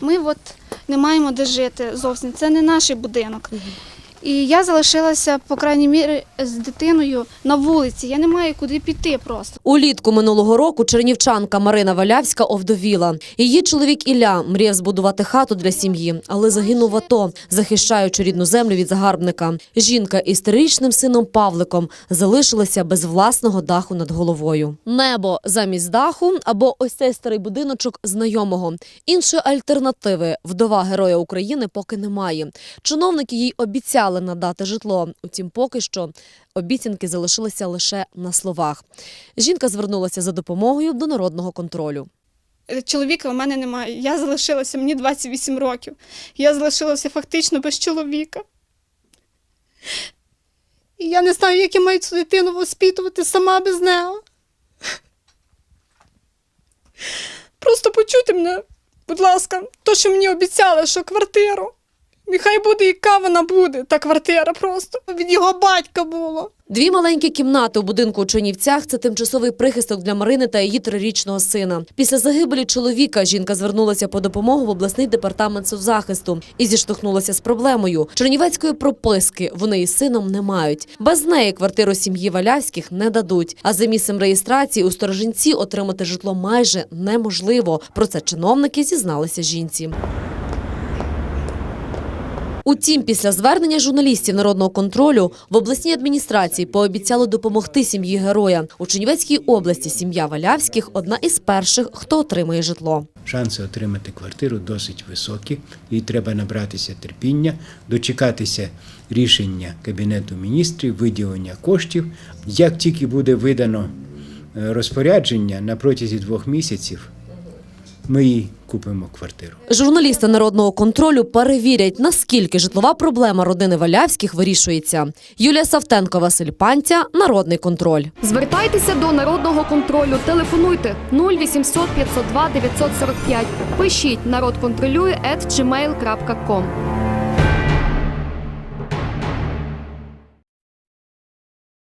Ми от не маємо де жити зовсім. Це не наш будинок. І я залишилася, по крайній мірі, з дитиною на вулиці. Я не маю куди піти просто. Улітку минулого року чернівчанка Марина Валявська овдовіла. Її чоловік Ілля мріяв збудувати хату для сім'ї, але загинув АТО, захищаючи рідну землю від загарбника. Жінка із сином Павликом залишилася без власного даху над головою. Небо замість даху або ось цей старий будиночок знайомого. Іншої альтернативи вдова героя України поки немає. Чиновники їй обіцяли надати житло. Утім, поки що обіцянки залишилися лише на словах. Жінка звернулася за допомогою до народного контролю. Чоловіка у мене немає. Я залишилася, мені 28 років. Я залишилася фактично без чоловіка. І я не знаю, як я маю цю дитину воспитувати сама без нього. Просто почуйте мене, будь ласка, то, що мені обіцяли, що квартиру. Нехай буде, яка вона буде, та квартира просто від його батька було. Дві маленькі кімнати у будинку у Чернівцях – це тимчасовий прихисток для Марини та її трирічного сина. Після загибелі чоловіка жінка звернулася по допомогу в обласний департамент соцзахисту і зіштовхнулася з проблемою. Чернівецької прописки вони із сином не мають. Без неї квартиру сім'ї Валявських не дадуть. А за місцем реєстрації у Сторожинці отримати житло майже неможливо. Про це чиновники зізналися жінці. Утім, після звернення журналістів народного контролю в обласній адміністрації пообіцяли допомогти сім'ї героя. У Чернівецькій області сім'я Валявських одна із перших, хто отримує житло. Шанси отримати квартиру досить високі, і треба набратися терпіння, дочекатися рішення Кабінету міністрів, виділення коштів. Як тільки буде видано е, розпорядження на протязі двох місяців, ми їй купимо квартиру. Журналісти народного контролю перевірять, наскільки житлова проблема родини Валявських вирішується. Юлія Савтенко, Василь Пантя, Народний контроль. Звертайтеся до народного контролю. Телефонуйте 0800 502 945. Пишіть народ контролює.